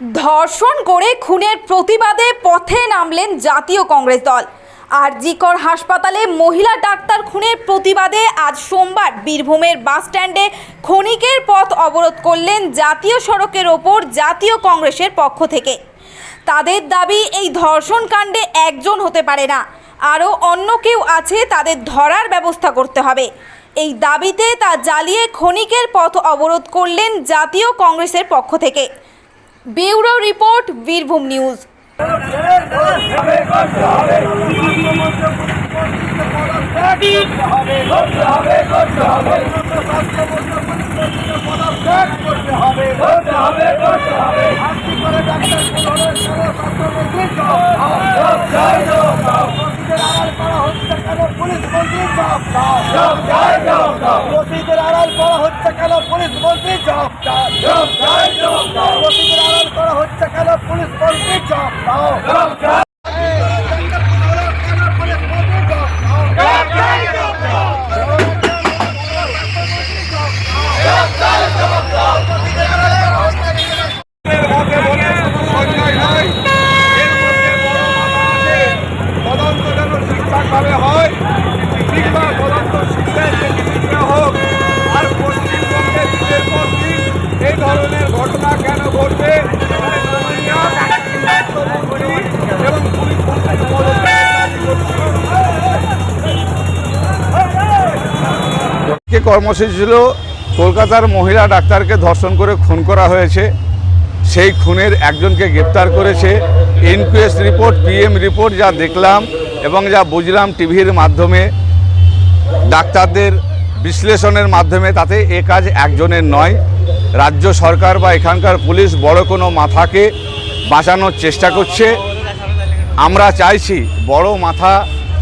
ধর্ষণ করে খুনের প্রতিবাদে পথে নামলেন জাতীয় কংগ্রেস দল। আর জিকর হাসপাতালে মহিলা ডাক্তার খুনের প্রতিবাদে আজ সোমবার বীরভূমের বাস স্ট্যান্ডে ক্ষণিকের পথ অবরোধ করলেন জাতীয় সড়কের ওপর জাতীয় কংগ্রেসের পক্ষ থেকে। তাদের দাবি, এই ধর্ষণ কাণ্ডে একজন হতে পারে না। আরও অন্য কেউ আছে, তাদের ধরার ব্যবস্থা করতে হবে। এই দাবিতে তা জ্বালিয়ে ক্ষণিকের পথ অবরোধ করলেন জাতীয় কংগ্রেসের পক্ষ থেকে। ব্যুরো রিপোর্ট বীরভূম নিউজ রসিদের আড়াল করা হচ্ছে কেন পুলিশ মন্ত্রী জব দাও রসিদের আড়াল করা হচ্ছে কেন? পুলিশ মন্ত্রী জব দাও। তদন্ত যেন ঠিকঠাকভাবে হয়। কিংবা তদন্ত আজকে কর্মসূচি ছিল, কলকাতার মহিলা ডাক্তারকে ধর্ষণ করে খুন করা হয়েছে। সেই খুনের একজনকে গ্রেপ্তার করেছে। ইনকোয়েস্ট রিপোর্ট পিএম রিপোর্ট যা দেখলাম এবং যা বুঝলাম টিভির মাধ্যমে, ডাক্তারদের বিশ্লেষণের মাধ্যমে, তাতে এ কাজ একজনের নয়। রাজ্য সরকার বা এখানকার পুলিশ বড় কোনো মাথাকে বাঁচানোর চেষ্টা করছে। আমরা চাইছি বড়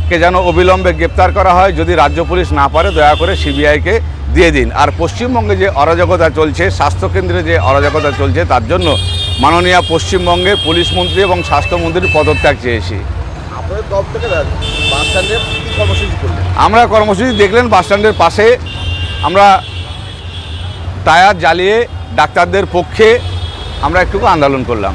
মাথাকে যেন অবিলম্বে গ্রেপ্তার করা হয় যদি রাজ্য পুলিশ না পারে দয়া করে সিবিআইকে দিয়ে দিন। আর পশ্চিমবঙ্গে যে অরাজকতা চলছে স্বাস্থ্যকেন্দ্রে যে অরাজকতা চলছে তার জন্য মাননীয় পশ্চিমবঙ্গে পুলিশ মন্ত্রী এবং স্বাস্থ্যমন্ত্রীর পদত্যাগ চেয়েছি। কি আমরা কর্মসূচি দেখলেন বাসস্ট্যান্ডের পাশে। আমরা টায়ার জ্বালিয়ে ডাক্তারদের পক্ষে আমরা একটু আন্দোলন করলাম।